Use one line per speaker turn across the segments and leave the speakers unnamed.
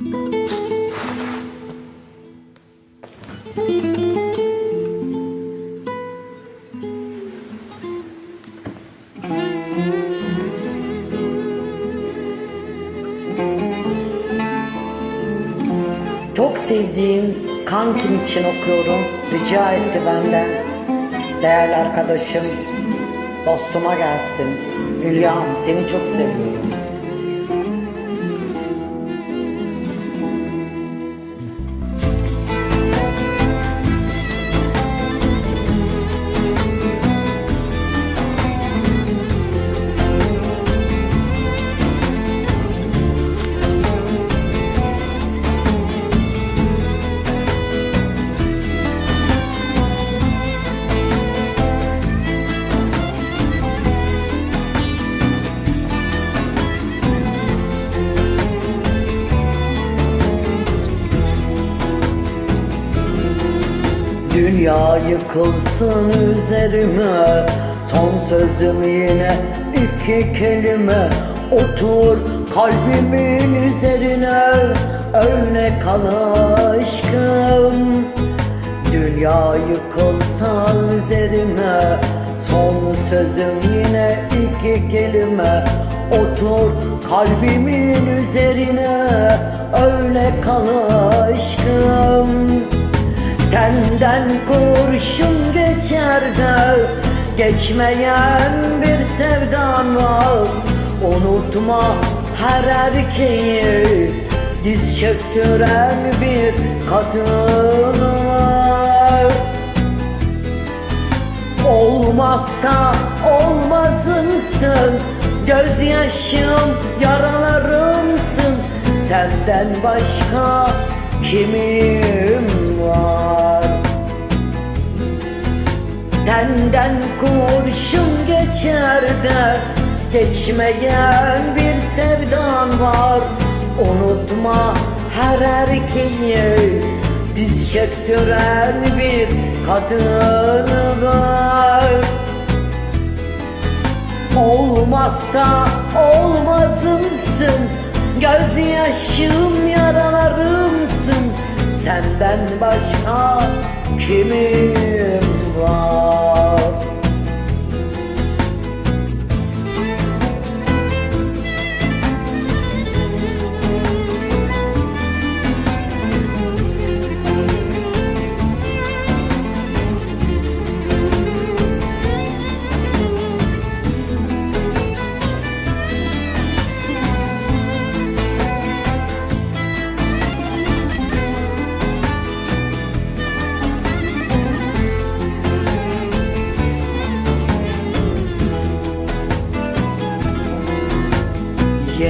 Çok sevdiğim kankim için okuyorum. Rica etti benden. Değerli arkadaşım, dostuma gelsin. Hülya'm seni çok seviyorum. Dünya yıkılsın üzerime. Son sözüm yine iki kelime. Otur kalbimin üzerine. Öyle kal aşkım. Dünya yıkılsa üzerime. Son sözüm yine iki kelime. Otur kalbimin üzerine. Öyle kal aşkım Tenden kurşun geçer de Geçmeyen bir sevdan var. Unutma her erkeği Diz çöktüren bir kadın var. Olmazsa olmazımsın Gözyaşım yaralarımsın. Senden başka kimim var. Tenden kurşun geçer de Geçmeyen bir sevdan var. Unutma her erkeği Diz çöktüren bir kadın var. Olmazsa olmazımsın Gözyaşım yaralarımsın Senden başka kimim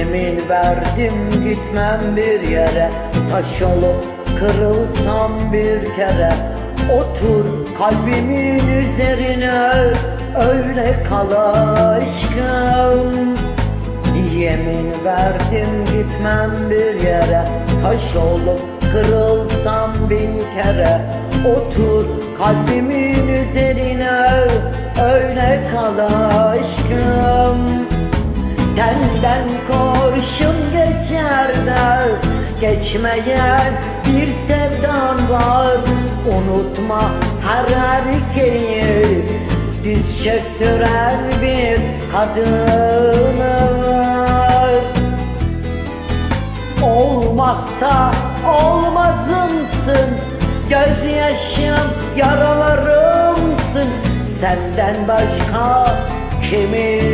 Yemin verdim gitmem bir yere. Taş olup kırılsam bir kere. Otur kalbimin üzerine Öyle kal aşkım. Yemin verdim gitmem bir yere. Taş olup kırılsam bin kere. Otur kalbimin üzerine Öyle kal aşkım Tenden kurşun geçer de Geçmeyen bir sevdan var. Unutma her erkeği Diz çöktüren bir kadın var. Olmazsa olmazımsın Gözyaşım yaralarımsın. Senden başka kimim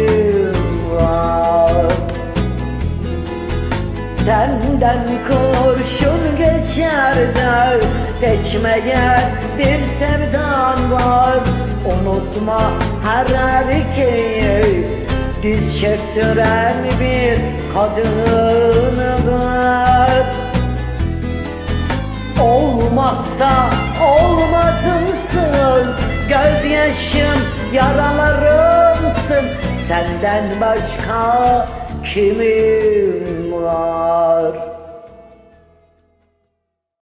Tenden kurşun geçer de Geçmeyen bir sevdan var? Unutma her erkeği Diz çöktüren bir kadın var Olmazsa olmazımsın Gözyaşım yaralarımsın. Senden başka kimim var